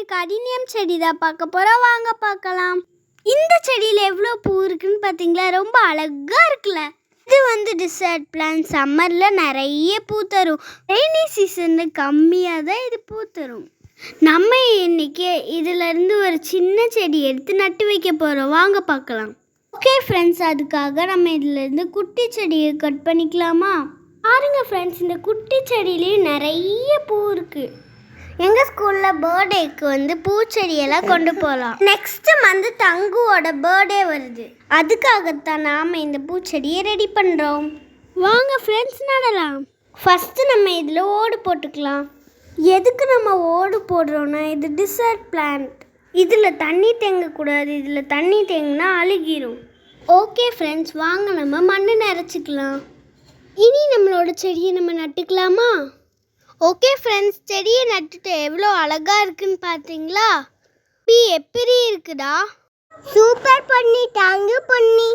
எனக்கு அடினியம் செடி தான் பார்க்க போகிறோம் வாங்க பார்க்கலாம். இந்த செடியில் எவ்வளோ பூ இருக்குன்னு பார்த்தீங்களா? ரொம்ப அழகாக இருக்குல்ல. இது வந்து டிசர்ட் பிளான் சம்மரில் நிறைய பூ தரும். ரெய்னி சீசனில் கம்மியாக தான் இது பூ தரும். நம்ம இன்னைக்கு இதுலேருந்து ஒரு சின்ன செடி எடுத்து நட்டு வைக்க போகிறோம் வாங்க பார்க்கலாம். ஓகே ஃப்ரெண்ட்ஸ் அதுக்காக நம்ம இதுலேருந்து குட்டி செடியை கட் பண்ணிக்கலாமா? பாருங்க ஃப்ரெண்ட்ஸ் இந்த குட்டி செடியிலையும் நிறைய பூ இருக்குது எங்கள் ஸ்கூலில் பர்த்டேக்கு வந்து பூச்செடியெல்லாம் கொண்டு போகலாம் நெக்ஸ்ட் மந்த் தங்குவோட பர்த்டே வருது. அதுக்காகத்தான் நாம் இந்த பூச்செடியை ரெடி பண்ணுறோம் வாங்க ஃப்ரெண்ட்ஸ் நடலாம். ஃபஸ்ட்டு நம்ம இதில் ஓடு போட்டுக்கலாம். எதுக்கு நம்ம ஓடு போடுறோன்னா இது டிசர்ட் பிளான்ட் இதில் தண்ணி தேங்கக்கூடாது இதில் தண்ணி தேங்கினா அழுகிரும். ஓகே ஃப்ரெண்ட்ஸ் வாங்க நம்ம மண் நிறச்சிக்கலாம் இனி நம்மளோட செடியை நம்ம நட்டுக்கலாமா? ஓகே ஃப்ரெண்ட்ஸ் செடியை நட்டுட்டு எவ்வளோ அழகாக இருக்குன்னு பார்த்தீங்களா பி எப்படி இருக்குடா? சூப்பர் பண்ணி தேங்க்யூ பண்ணி